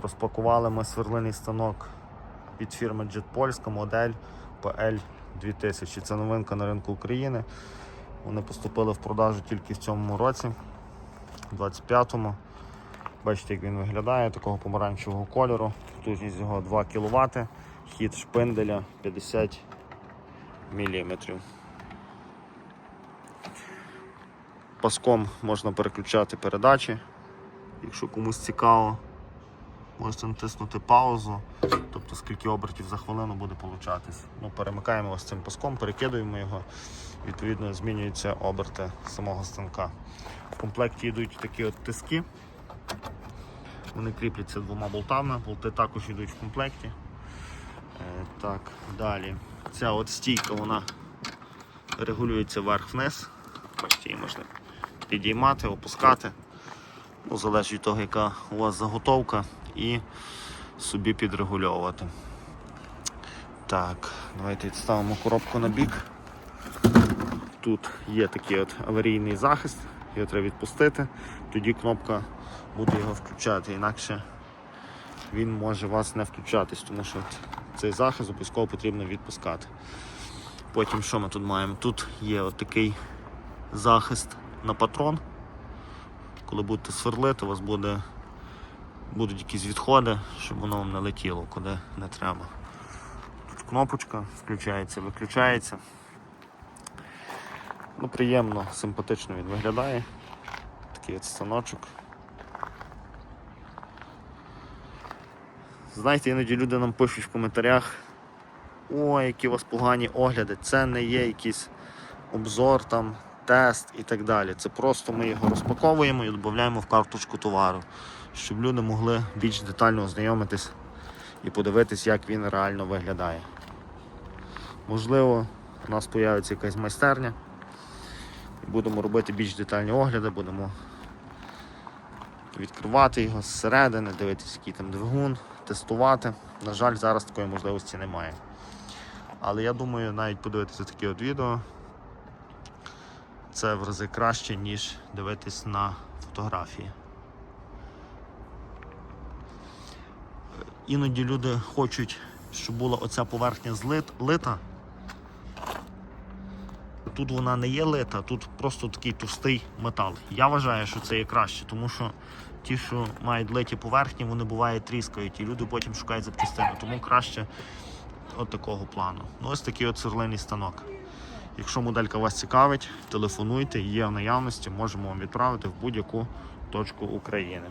Розпакували ми сверлиний станок від фірми Jet Polska, модель PL 2000. Це новинка на ринку України. Вони поступили в продажу тільки в цьому році, 25-му. Бачите, як він виглядає, такого помаранчевого кольору. Потужність його 2 кВт, хід шпинделя 50 мм. Паском можна переключати передачі. Якщо комусь цікаво, можете натиснути паузу, тобто скільки обертів за хвилину буде получатись. Ну, перемикаємо ось цим паском, перекидуємо його, відповідно змінюються оберти самого станка. В комплекті йдуть такі от тиски. Вони кріпляться двома болтами, болти також йдуть в комплекті. Е, так, далі. Ця от стійка вона регулюється вверх-вниз. Її можна підіймати, опускати. Ну, залежить від того, яка у вас заготовка, і собі підрегульовувати. Так, давайте відставимо коробку на бік. Тут є такий от аварійний захист, його треба відпустити, тоді кнопка буде його включати, інакше він може вас не включатись, тому що цей захист обов'язково потрібно відпускати. Потім що ми тут маємо? Тут є от такий захист на патрон. Коли будете сверлити, у вас буде, будуть якісь відходи, щоб воно вам не летіло куди не треба. Тут кнопочка включається, виключається. Ну, приємно, симпатично він виглядає. Такий от станочок. Знаєте, іноді люди нам пишуть в коментарях, ой, які у вас погані огляди, це не є якийсь обзор, там, тест і так далі. Це просто ми його розпаковуємо і додаємо в карточку товару, щоб люди могли більш детально ознайомитись і подивитись, як він реально виглядає. Можливо, у нас з'явиться якась майстерня. Будемо робити більш детальні огляди, будемо відкривати його зсередини, дивитися, який там двигун, тестувати. На жаль, зараз такої можливості немає. Але я думаю, навіть подивитися такі от відео це в рази краще, ніж дивитись на фотографії. Іноді люди хочуть, щоб була оця поверхня злит, лита. Тут вона не є лита, тут просто такий товстий метал. Я вважаю, що це є краще, тому що ті, що мають литі поверхні, вони бувають тріскають, і люди потім шукають запчастину. Тому краще от такого плану. Ну, ось такий от сверлильний станок. Якщо моделька вас цікавить, телефонуйте, є в наявності, можемо вам відправити в будь-яку точку України.